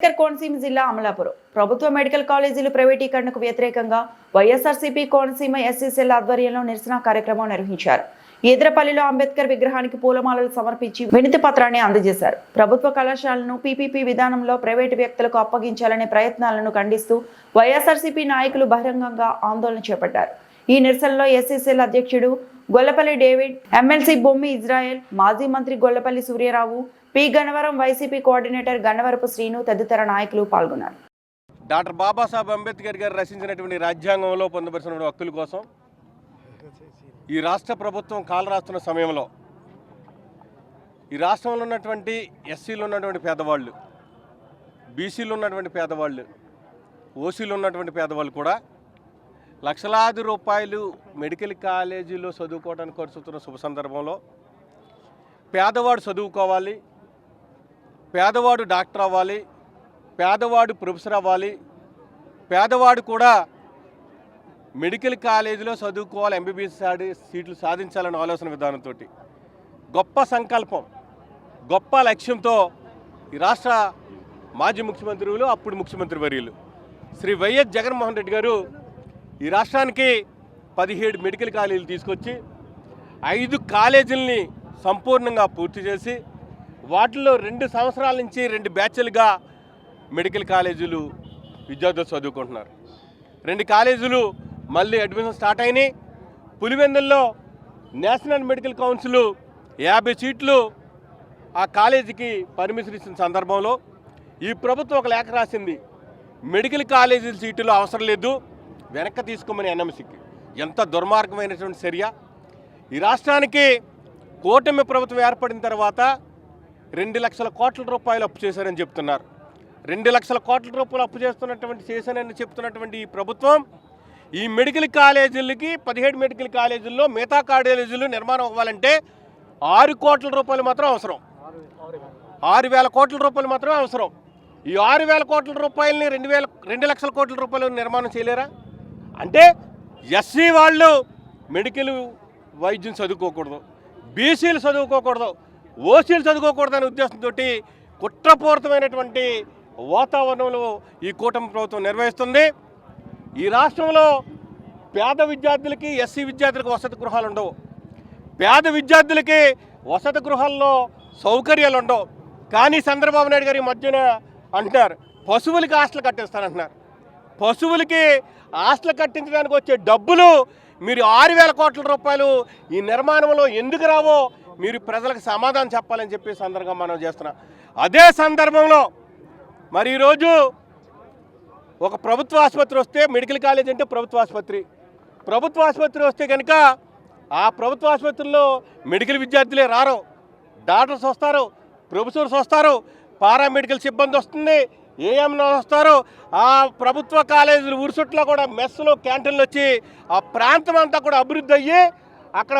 అంబేద్కర్ కోనసీమ జిల్లా అమలాపురం. ప్రభుత్వ మెడికల్ కాలేజీలు ప్రైవేటీకరణకు వ్యతిరేకంగా వైఎస్ఆర్సీపీ కోనసీమ ఎస్సీసీఎల్ ఆధ్వర్యంలో నిరసన కార్యక్రమం నిర్వహించారు. ఈద్రపల్లిలో అంబేద్కర్ విగ్రహానికి పూలమాలలు సమర్పించి వినతి పత్రాన్ని అందజేశారు. ప్రభుత్వ కళాశాలను పీపీపీ విధానంలో ప్రైవేటు వ్యక్తులకు అప్పగించాలనే ప్రయత్నాలను ఖండిస్తూ వైఎస్ఆర్సీపీ నాయకులు బహిరంగంగా ఆందోళన చేపట్టారు. ఈ నిరసనలో ఎస్సీసీఎల్ అధ్యక్షుడు Gollapalli David MLC Bommi Israel మాజీ మంత్రి Gollapalli Suryarao P. Gannavaram YCP coordinator Gannavarapu Srinu తదితర నాయకులు పాల్గొన్నారు. డాక్టర్ బాబాసాహెబ్ అంబేద్కర్ గారు రచించినటువంటి రాజ్యాంగంలో పొందపరిచిన హక్కుల కోసం ఈ రాష్ట్ర ప్రభుత్వం కాలు రాస్తున్న సమయంలో ఈ రాష్ట్రంలో ఉన్నటువంటి ఎస్సీలు ఉన్నటువంటి పేదవాళ్ళు బీసీలు ఉన్నటువంటి పేదవాళ్ళు ఓసీలు ఉన్నటువంటి పేదవాళ్ళు కూడా లక్షలాది రూపాయలు మెడికల్ కాలేజీలో చదువుకోవడానికి ఖర్చుతున్న శుభ సందర్భంలో పేదవాడు చదువుకోవాలి పేదవాడు డాక్టర్ అవ్వాలి పేదవాడు ప్రొఫెసర్ అవ్వాలి పేదవాడు కూడా మెడికల్ కాలేజీలో చదువుకోవాలి ఎంబీబీఎస్ సీట్లు సాధించాలనే ఆలోచన విధానంతో గొప్ప సంకల్పం గొప్ప లక్ష్యంతో ఈ రాష్ట్ర మాజీ ముఖ్యమంత్రులు అప్పుడు ముఖ్యమంత్రి వర్యులు. శ్రీ వైఎస్ జగన్మోహన్ రెడ్డి గారు ఈ రాష్ట్రానికి పదిహేడు మెడికల్ కాలేజీలు తీసుకొచ్చి ఐదు కాలేజీలని సంపూర్ణంగా పూర్తి చేసి వాటిలో రెండు సంవత్సరాల నుంచి రెండు బ్యాచ్లుగా మెడికల్ కాలేజీలు విద్యార్థులు చదువుకుంటున్నారు. రెండు కాలేజీలు మళ్ళీ అడ్మిషన్ స్టార్ట్ అయినాయి. పులివెందుల్లో నేషనల్ మెడికల్ కౌన్సిల్ యాభై సీట్లు ఆ కాలేజీకి పర్మిషన్ ఇచ్చిన సందర్భంలో ఈ ప్రభుత్వం ఒక లేఖ రాసింది మెడికల్ కాలేజీ సీటులు అవసరం లేదు వెనక్కి తీసుకోమని ఎన్ఎంసీకి. ఎంత దుర్మార్గమైనటువంటి చర్య. ఈ రాష్ట్రానికి కూటమి ప్రభుత్వం ఏర్పడిన తర్వాత రెండు లక్షల కోట్ల రూపాయలు అప్పు చేశారని చెప్తున్నారు. రెండు లక్షల కోట్ల రూపాయలు అప్పు చేస్తున్నటువంటి చేశానని చెప్తున్నటువంటి ఈ ప్రభుత్వం ఈ మెడికల్ కాలేజీలకి పదిహేడు మెడికల్ కాలేజీల్లో మిగతా కాలేజీలు నిర్మాణం అవ్వాలంటే ఆరు కోట్ల రూపాయలు మాత్రం అవసరం. ఆరు వేల కోట్ల రూపాయలు మాత్రమే అవసరం. ఈ ఆరు వేల కోట్ల రూపాయలని రెండు వేల రెండు లక్షల కోట్ల రూపాయలు నిర్మాణం చేయలేరా? అంటే ఎస్సీ వాళ్ళు మెడికల్ వైద్యం చదువుకోకూడదు బీసీలు చదువుకోకూడదు ఓసీలు చదువుకోకూడదనే ఉద్దేశంతో కుట్రపూరితమైనటువంటి వాతావరణంలో ఈ కూటమి ప్రభుత్వం నిర్వహిస్తుంది. ఈ రాష్ట్రంలో పేద విద్యార్థులకి ఎస్సీ విద్యార్థులకు వసతి గృహాలు ఉండవు. పేద విద్యార్థులకి వసతి గృహాల్లో సౌకర్యాలు ఉండవు కానీ చంద్రబాబు నాయుడు గారి ఈ మధ్యన అంటున్నారు పశువులకి ఆస్తులు కట్టిస్తానంటున్నారు. పశువులకి ఆస్తులు కట్టించడానికి వచ్చే డబ్బులు మీరు ఆరు వేల కోట్ల రూపాయలు ఈ నిర్మాణంలో ఎందుకు రావో మీరు ప్రజలకు సమాధానం చెప్పాలని చెప్పి సందర్భంగా మనం చేస్తున్నాం. అదే సందర్భంలో మరి ఈరోజు ఒక ప్రభుత్వ ఆసుపత్రి వస్తే మెడికల్ కాలేజ్ అంటే ప్రభుత్వ ఆసుపత్రి. ప్రభుత్వ ఆసుపత్రి వస్తే కనుక ఆ ప్రభుత్వ ఆసుపత్రిలో మెడికల్ విద్యార్థులే రారు. డాక్టర్స్ వస్తారు ప్రొఫెసర్స్ వస్తారు పారామెడికల్ సిబ్బంది వస్తుంది ఏఎంలో వస్తారు. ఆ ప్రభుత్వ కాలేజీలు ఊరుసుట్లో కూడా మెస్సులు క్యాంటీన్లు వచ్చి ఆ ప్రాంతం అంతా కూడా అభివృద్ధి అయ్యి అక్కడ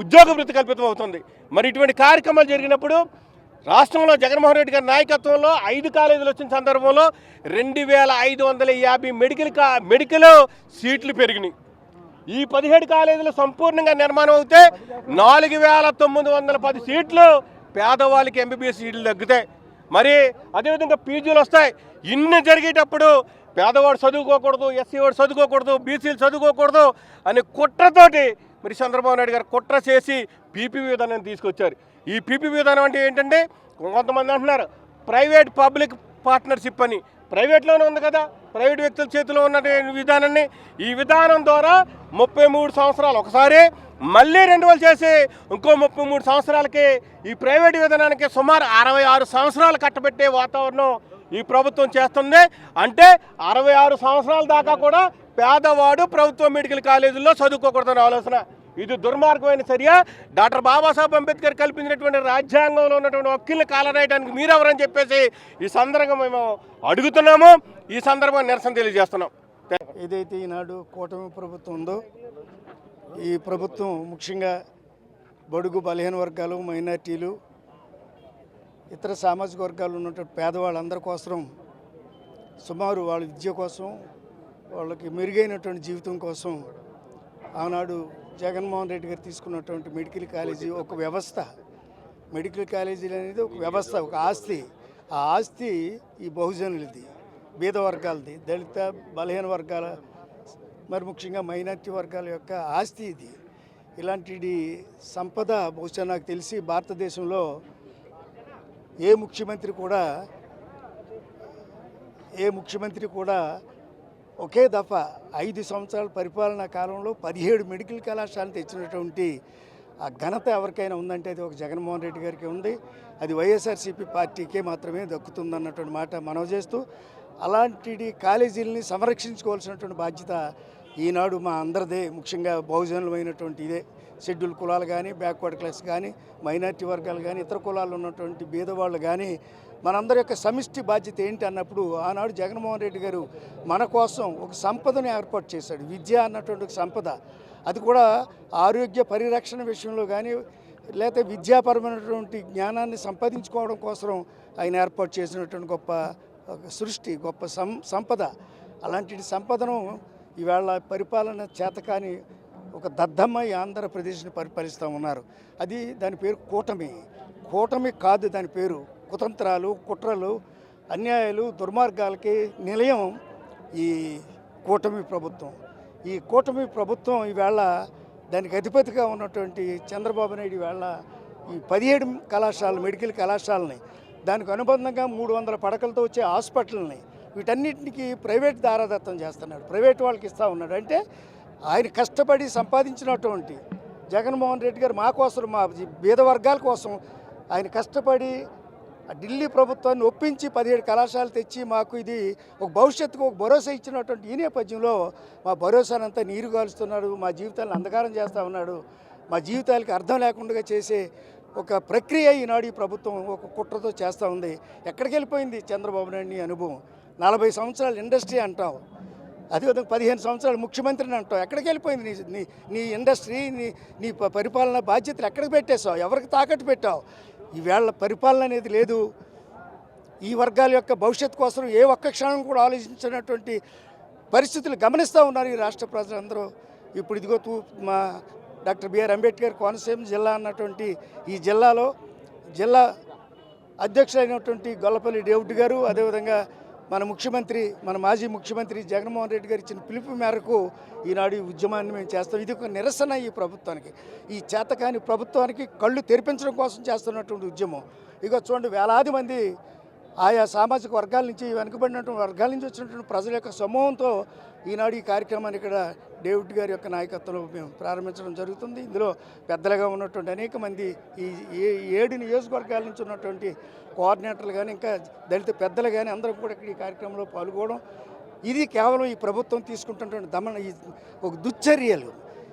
ఉద్యోగ వృత్తి కల్పితం అవుతుంది. మరి ఇటువంటి కార్యక్రమాలు జరిగినప్పుడు రాష్ట్రంలో జగన్మోహన్ రెడ్డి గారి నాయకత్వంలో ఐదు కాలేజీలు వచ్చిన సందర్భంలో రెండు వేల ఐదు వందల యాభై మెడికల్ కా మెడికల్ సీట్లు పెరిగినాయి. ఈ పదిహేడు కాలేజీలు సంపూర్ణంగా నిర్మాణం అవుతే నాలుగు వేల తొమ్మిది వందల పది సీట్లు పేదవాళ్ళకి ఎంబీబీఎస్ సీట్లు తగ్గుతాయి. మరి అదేవిధంగా పీజీలు వస్తాయి. ఇన్ని జరిగేటప్పుడు పేదవాడు చదువుకోకూడదు ఎస్సీ వాడు చదువుకోకూడదు బీసీలు చదువుకోకూడదు అనే కుట్రతోటి మరి చంద్రబాబు నాయుడు గారు కుట్ర చేసి పీపీ విధానాన్ని తీసుకొచ్చారు. ఈ పీపీ విధానం అంటే ఏంటంటే కొంతమంది అంటున్నారు ప్రైవేట్ పబ్లిక్ పార్ట్నర్షిప్ అని. ప్రైవేట్లోనే ఉంది కదా ప్రైవేట్ వ్యక్తుల చేతిలో ఉన్న విధానాన్ని. ఈ విధానం ద్వారా ముప్పై మూడు సంవత్సరాలు ఒకసారి మళ్ళీ రెన్యువల్ చేసి ఇంకో ముప్పై మూడు సంవత్సరాలకి ఈ ప్రైవేట్ విధానానికి సుమారు అరవై ఆరు సంవత్సరాలు కట్టబెట్టే వాతావరణం ఈ ప్రభుత్వం చేస్తుంది. అంటే అరవై ఆరు సంవత్సరాల దాకా కూడా పేదవాడు ప్రభుత్వ మెడికల్ కాలేజీల్లో చదువుకోకూడదన్న ఆలోచన. ఇది దుర్మార్గమైన చర్య. డాక్టర్ బాబాసాహెబ్ అంబేద్కర్ కల్పించినటువంటి రాజ్యాంగంలో ఉన్నటువంటి హక్కుల్ని కాలరాయడానికి మీరెవరని చెప్పేసి ఈ సందర్భంగా మేము అడుగుతున్నాము. ఈ సందర్భంగా నిరసన తెలియజేస్తున్నాం. ఏదైతే ఈనాడు కూటమి ప్రభుత్వం ఉందో ఈ ప్రభుత్వం ముఖ్యంగా బడుగు బలహీన వర్గాలు మైనార్టీలు ఇతర సామాజిక వర్గాలు ఉన్నటువంటి పేదవాళ్ళందరి కోసం సుమారు వాళ్ళ విద్య కోసం వాళ్ళకి మెరుగైనటువంటి జీవితం కోసం ఆనాడు జగన్మోహన్ రెడ్డి గారు తీసుకున్నటువంటి మెడికల్ కాలేజీ ఒక వ్యవస్థ. మెడికల్ కాలేజీలు అనేది ఒక వ్యవస్థ ఒక ఆస్తి. ఆ ఆస్తి ఈ బహుజనులది బీద వర్గాలది దళిత బలహీన వర్గాల మరి ముఖ్యంగా మైనార్టీ వర్గాల యొక్క ఆస్తి ఇది. ఇలాంటి సంపద బహుశా నాకు తెలిసి భారతదేశంలో ఏ ముఖ్యమంత్రి కూడా ఏ ముఖ్యమంత్రి కూడా ఒకే దఫా ఐదు సంవత్సరాల పరిపాలనా కాలంలో పదిహేడు మెడికల్ కళాశాలను తెచ్చినటువంటి ఆ ఘనత ఎవరికైనా ఉందంటే అది ఒక జగన్మోహన్ రెడ్డి గారికి ఉంది. అది వైఎస్ఆర్సీపీ పార్టీకే మాత్రమే దక్కుతుందన్నటువంటి మాట మనవి చేస్తూ అలాంటి కాలేజీలని సంరక్షించుకోవాల్సినటువంటి బాధ్యత ఈనాడు మా అందరిదే ముఖ్యంగా బహుజనులమైనటువంటి ఇదే షెడ్యూల్ కులాలు కానీ బ్యాక్వర్డ్ క్లాస్ కానీ మైనార్టీ వర్గాలు కానీ ఇతర కులాలు ఉన్నటువంటి బీదవాళ్ళు కానీ మనందరి యొక్క సమిష్టి బాధ్యత ఏంటి అన్నప్పుడు ఆనాడు జగన్మోహన్ రెడ్డి గారు మన కోసం ఒక సంపదను ఏర్పాటు చేశాడు. విద్య అన్నటువంటి సంపద. అది కూడా ఆరోగ్య పరిరక్షణ విషయంలో కానీ లేకపోతే విద్యాపరమైనటువంటి జ్ఞానాన్ని సంపాదించుకోవడం కోసం ఆయన ఏర్పాటు చేసినటువంటి గొప్ప ఒక సృష్టి గొప్ప సం సంపద. అలాంటి సంపదను ఈవేళ పరిపాలన చేతకాని ఒక దద్దమ్మ ఈ ఆంధ్రప్రదేశ్ని పరిపాలిస్తూ ఉన్నారు. అది దాని పేరు కూటమి. కూటమి కాదు దాని పేరు. కుతంత్రాలు కుట్రలు అన్యాయాలు దుర్మార్గాలకి నిలయం ఈ కూటమి ప్రభుత్వం. ఈ కూటమి ప్రభుత్వం ఈవేళ దానికి అధిపతిగా ఉన్నటువంటి చంద్రబాబు నాయుడు ఈవేళ ఈ పదిహేడు కళాశాలలు మెడికల్ కళాశాలని దానికి అనుబంధంగా మూడు వందల పడకలతో వచ్చే హాస్పిటల్ని వీటన్నిటికి ప్రైవేట్ దారాదత్తం చేస్తున్నాడు ప్రైవేట్ వాళ్ళకి ఇస్తూ ఉన్నాడు. అంటే ఆయన కష్టపడి సంపాదించినటువంటి జగన్మోహన్ రెడ్డి గారు మా కోసం మా బీద వర్గాల కోసం ఆయన కష్టపడి ఆ ఢిల్లీ ప్రభుత్వాన్ని ఒప్పించి పదిహేడు కళాశాలలు తెచ్చి మాకు ఇది ఒక భవిష్యత్తుకు ఒక భరోసా ఇచ్చినటువంటి ఈ నేపథ్యంలో మా భరోసానంతా నీరు కాలుస్తున్నాడు మా జీవితాలను అంధకారం చేస్తూ ఉన్నాడు. మా జీవితాలకి అర్థం లేకుండా చేసే ఒక ప్రక్రియ ఈనాడు ఈ ప్రభుత్వం ఒక కుట్రతో చేస్తూ ఉంది. ఎక్కడికి వెళ్ళిపోయింది చంద్రబాబు నాయుడిని అనుభవం? నలభై సంవత్సరాలు ఇండస్ట్రీ అంటావు. అదేవిధంగా పదిహేను సంవత్సరాలు ముఖ్యమంత్రిని అంటావు. ఎక్కడికి వెళ్ళిపోయింది నీ నీ నీ ఇండస్ట్రీ నీ నీ ప- పరిపాలన బాధ్యతలు ఎక్కడికి పెట్టేశావు? ఎవరికి తాకట్టు పెట్టావు? ఈవేళ పరిపాలన అనేది లేదు. ఈ వర్గాల యొక్క భవిష్యత్తు కోసం ఏ ఒక్క క్షణం కూడా ఆలోచించినటువంటి పరిస్థితులు గమనిస్తూ ఉన్నారు ఈ రాష్ట్ర ప్రజలందరూ. ఇప్పుడు ఇదిగో తూ మా డాక్టర్ బిఆర్ అంబేద్కర్ కోనసీమ జిల్లా అన్నటువంటి ఈ జిల్లాలో జిల్లా అధ్యక్షులైనటువంటి గొల్లపల్లి డేవిడ్ గారు అదేవిధంగా మన ముఖ్యమంత్రి మన మాజీ ముఖ్యమంత్రి జగన్మోహన్ రెడ్డి గారు ఇచ్చిన పిలుపు మేరకు ఈనాడు ఈ ఉద్యమాన్ని మేము చేస్తాం. ఇది ఒక నిరసన ఈ ప్రభుత్వానికి. ఈ చేతకాని ప్రభుత్వానికి కళ్ళు తెరిపించడం కోసం చేస్తున్నటువంటి ఉద్యమం. ఇక చూడండి వేలాది మంది ఆయా సామాజిక వర్గాల నుంచి వెనుకబడినటువంటి వర్గాల నుంచి వచ్చినటువంటి ప్రజల యొక్క సమూహంతో ఈనాడు ఈ కార్యక్రమాన్ని ఇక్కడ డేవిడ్ గారి యొక్క నాయకత్వంలో మేము ప్రారంభించడం జరుగుతుంది. ఇందులో పెద్దలుగా ఉన్నటువంటి అనేక మంది ఈ ఏడు నియోజకవర్గాల నుంచి ఉన్నటువంటి కోఆర్డినేటర్లు కానీ ఇంకా దళిత పెద్దలు కానీ అందరూ కూడా ఇక్కడ ఈ కార్యక్రమంలో పాల్గొనడం ఇది కేవలం ఈ ప్రభుత్వం తీసుకుంటున్నటువంటి దమన ఈ ఒక దుశ్చర్యలు.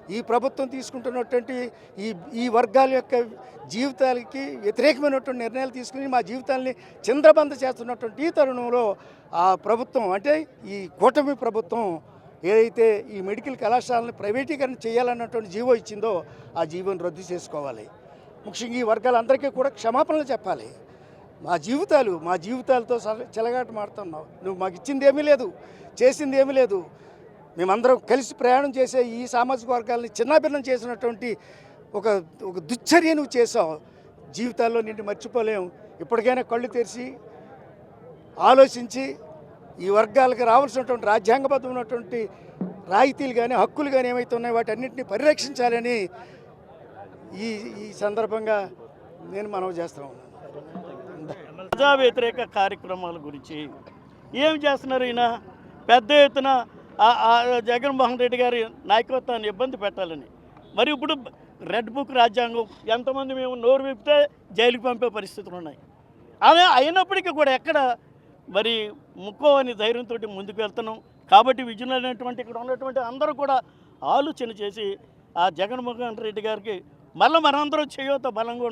ఈ ప్రభుత్వం తీసుకుంటున్నటువంటి ఈ ఈ వర్గాల యొక్క జీవితాలకి వ్యతిరేకమైనటువంటి నిర్ణయాలు తీసుకుని మా జీవితాల్ని చింద్రబంద చేస్తున్నటువంటి ఈ తరుణంలో ఆ ప్రభుత్వం అంటే ఈ కూటమి ప్రభుత్వం ఏదైతే ఈ మెడికల్ కళాశాలను ప్రైవేటీకరణ చేయాలన్నటువంటి జీవో ఇచ్చిందో ఆ జీవోని రద్దు చేసుకోవాలి. ముఖ్యంగా ఈ వర్గాలందరికీ కూడా క్షమాపణలు చెప్పాలి. మా జీవితాలు మా జీవితాలతో సల- చెలగాట మాడుతున్నావు నువ్వు మాకు ఇచ్చింది ఏమీ లేదు చేసింది ఏమీ లేదు. మేమందరం కలిసి ప్రయాణం చేసే ఈ సామాజిక వర్గాలని చిన్నాభిన్నం చేసినటువంటి ఒక ఒక దుశ్చర్య నువ్వు చేసావు జీవితాల్లో నిన్ను మర్చిపోలేం. ఇప్పటికైనా కళ్ళు తెరిచి ఆలోచించి ఈ వర్గాలకు రావాల్సినటువంటి రాజ్యాంగబద్ధమైనటువంటి రాయితీలు కానీ హక్కులు కానీ ఏమైతే ఉన్నాయో అన్నింటినీ పరిరక్షించాలని ఈ ఈ సందర్భంగా నేను మనవి చేస్తా ఉన్నాను. ప్రజా వ్యతిరేక కార్యక్రమాల గురించి ఏం చేస్తున్నారు ఈయన? పెద్ద ఎత్తున జగన్మోహన్ రెడ్డి గారి నాయకత్వాన్ని ఇబ్బంది పెట్టాలని. మరి ఇప్పుడు రెడ్ బుక్ రాజ్యాంగం ఎంతమంది మేము నోరు విప్పితే జైలుకి పంపే పరిస్థితులు ఉన్నాయి. అదే అయినప్పటికీ కూడా ఎక్కడ మరి ముక్కో అని ధైర్యంతో ముందుకు వెళ్తున్నాం. కాబట్టి విజయనటువంటి ఇక్కడ ఉన్నటువంటి అందరూ కూడా ఆలోచన చేసి ఆ జగన్మోహన్ రెడ్డి గారికి మళ్ళీ మనందరూ చేయూత బలంగా